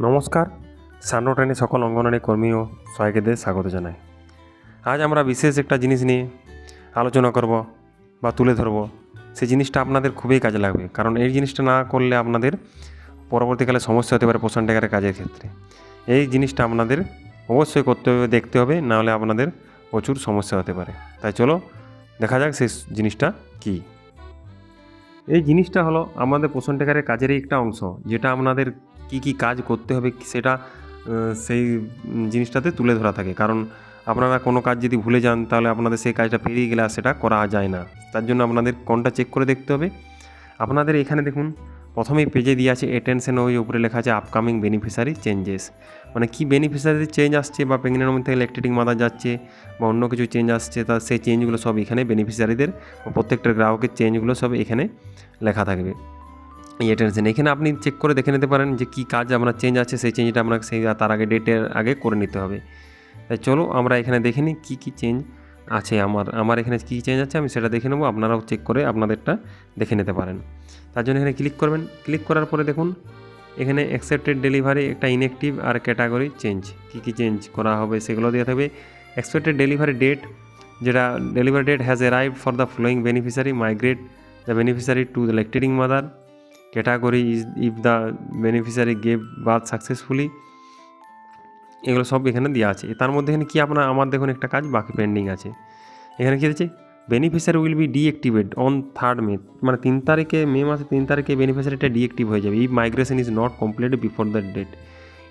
নমস্কার। সান্ডো সকল অঙ্গনওয়াড়ি কর্মী ও সহায়কদের স্বাগত জানাই। আজ আমরা বিশেষ একটা জিনিস নিয়ে আলোচনা করব বা তুলে ধরব। সেই জিনিসটা আপনাদের খুবই কাজে লাগবে। কারণ এই জিনিসটা না করলে আপনাদের পরবর্তীকালে সমস্যা হতে পারে পোষণ টেকারের কাজের ক্ষেত্রে। এই জিনিসটা আপনাদের অবশ্যই করতে হবে, দেখতে হবে নাহলে আপনাদের প্রচুর সমস্যা হতে পারে। তাই চলো, দেখা যাক সেই জিনিসটা কী। এই জিনিসটা হলো আমাদের পোষণ টেকারের কাজেরই একটা অংশ, যেটা আপনাদের কি কি কাজ করতে হবে সেটা সেই জিনিসটাতে তুলে ধরা থাকে। কারণ আপনারা কোনো কাজ যদি ভুলে যান, তাহলে আপনাদের সেই কাজটা পেরিয়ে গেলে আর সেটা করা যায় না। তার জন্য আপনাদের কোনটা চেক করে দেখতে হবে। আপনাদের এখানে দেখুন, প্রথমেই পেজে দিয়ে আছে অ্যাটেনশন ওই উপরে লেখা আছে আপকামিং বেনিফিশিয়ারি চেঞ্জেস মানে কি বেনিফিশিয়ারি চেঞ্জ আসছে বা প্রেগনেন্টের মধ্যে ইলেকট্রিক মাদার যাচ্ছে বা অন্য কিছু চেঞ্জ আসছে, তা সেই চেঞ্জগুলো সব এখানে বেনিফিশিয়ারিদের প্রত্যেকটা গ্রাহকের চেঞ্জগুলো সব এখানে লেখা থাকবে। এই অ্যাটেনশন এখানে আপনি চেক করে দেখে নিতে পারেন যে কী কাজ আপনার চেঞ্জ আছে, সেই চেঞ্জটা আপনাকে সেই তার আগে ডেটের আগে করে নিতে হবে। তাই চলো আমরা এখানে দেখে নিই কী কী চেঞ্জ আছে আমার আমার এখানে কী চেঞ্জ আছে আমি সেটা দেখে নেব, আপনারাও চেক করে আপনাদেরটা দেখে নিতে পারেন। তার জন্য এখানে ক্লিক করবেন। ক্লিক করার পরে দেখুন, এখানে অ্যাকসেপ্টেড ডেলিভারি একটা ইনঅ্যাক্টিভ আর ক্যাটাগরি চেঞ্জ কী কী চেঞ্জ করা হবে সেগুলো দেওয়া থাকবে। এক্সপেক্টেড ডেলিভারি ডেট যেটা delivery date has arrive for the following beneficiary migrate the beneficiary to the lactating mother category is if the beneficiary gave birth successfully এগুলো সব এখানে দেওয়া আছে। তার মধ্যে এখানে কি আপনার, আমার দেখুন একটা কাজ বাকি পেন্ডিং আছে। এখানে কী আছে beneficiary will be deactivate on third May মানে তিন তারিখে, মে মাসে তিন তারিখে বেনিফিশিয়ারিটা ডিঅ্যাক্টিভ হয়ে যাবে। If migration is not complete before the date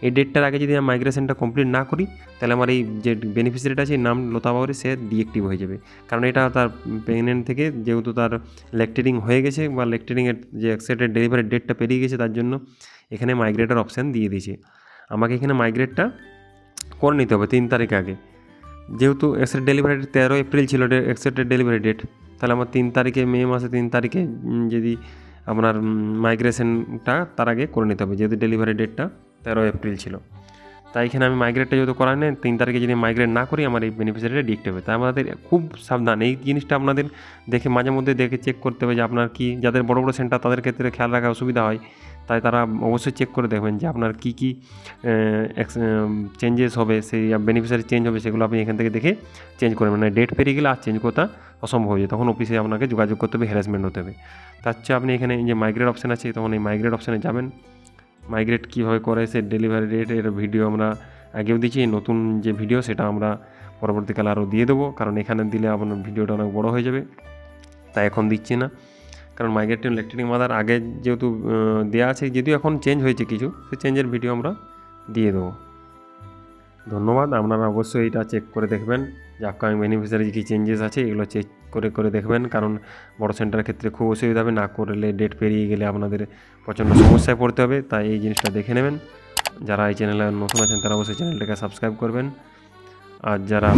এই ডেটটার আগে যদি আমি মাইগ্রেশনটা কমপ্লিট না করি, তাহলে আমার এই যে বেনিফিশিয়ারিটা আছে নাম লতা বাবরি সে ডিএক্টিভ হয়ে যাবে। কারণ এটা তার প্রেগনেন্ট থেকে যেহেতু তার লেকটেরিং হয়ে গেছে বা লেকটেরিংয়ের যে অ্যাক্সেপ্টেড ডেলিভারি ডেটটা পেরিয়ে গেছে, তার জন্য এখানে মাইগ্রেটের অপশান দিয়ে দিয়েছে। আমাকে এখানে মাইগ্রেটটা করে নিতে হবে তিন তারিখ আগে। যেহেতু এক্সেপ্ট ডেলিভারি তেরো এপ্রিল ছিল এক্সেপ্টেড ডেলিভারি ডেট তাহলে আমার তিন তারিখে, মে মাসে তিন তারিখে যদি আপনার মাইগ্রেশনটা তার আগে করে নিতে হবে, যেহেতু ডেলিভারি ডেটটা তেরো এপ্রিল ছিল। তাই এখানে আমি মাইগ্রেটটা যেহেতু করা নেই, তিন তারিখে যদি মাইগ্রেট না করি, আমার এই বেনিফিশিয়ারিটা ডিক্ট হবে। তাই আমাদের খুব সাবধান। এই জিনিসটা আপনাদের দেখে মাঝে মধ্যে দেখে চেক করতে হবে যে আপনার কি, যাদের বড় বড় সেন্টার তাদের ক্ষেত্রে খেয়াল রাখা অসুবিধা হয়। তাই তারা অবশ্যই চেক করে দেখবেন যে আপনার কী কী চেঞ্জেস হবে, সেই বেনিফিশিয়ারি চেঞ্জ হবে, সেগুলো আপনি এখান থেকে দেখে চেঞ্জ করবেন মানে ডেট পেরিয়ে গেলে আর চেঞ্জ করতে অসম্ভব হয়ে যায়। তখন অফিসে আপনাকে যোগাযোগ করতে হবে হ্যারাসমেন্ট হতে হবে। তার চেয়ে আপনি এখানে যে মাইগ্রেট অপশান আছে, তখন এই মাইগ্রেট অপশানে যাবেন। মাইগ্রেট কীভাবে করে সে ডেলিভারি এর ভিডিও আমরা আগেও দিয়েছি নতুন যে ভিডিও সেটা আমরা পরবর্তীকালে আরও দিয়ে দেবো, কারণ এখানে দিলে আপনার ভিডিওটা অনেক বড় হয়ে যাবে। তাই এখন দিচ্ছি না, কারণ মাইগ্রেট ইলেকট্রিক মাদার আগে যেহেতু দেওয়া আছে, যদিও এখন চেঞ্জ হয়েছে কিছু, সেই চেঞ্জের ভিডিও আমরা দিয়ে দেবো। ধন্যবাদ, আপনারা অবশ্যই এটা চেক করে দেখবেন। যে আপকামিং বেনিফিশিয়ারি কী চেঞ্জেস আছে, এগুলো চেক করে করে দেখবেন। কারণ বড় সেন্টারের ক্ষেত্রে খুব অসুবিধা হবে, না করলে ডেট পেরিয়ে গেলে আপনাদের প্রচণ্ড সমস্যায় পড়তে হবে। তাই এই জিনিসটা দেখে নেবেন। যারা এই চ্যানেলে নতুন আছেন, তারা অবশ্যই চ্যানেলটাকে সাবস্ক্রাইব করবেন। আর যারা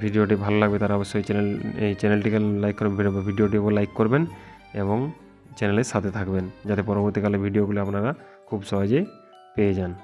ভিডিওটি ভালো লাগবে, তারা অবশ্যই চ্যানেল এই চ্যানেলটিকে লাইক করবেন, ভিডিও- ভিডিওটিও লাইক করবেন এবং চ্যানেলের সাথে থাকবেন, যাতে পরবর্তীকালে ভিডিওগুলো আপনারা খুব সহজেই পেয়ে যান।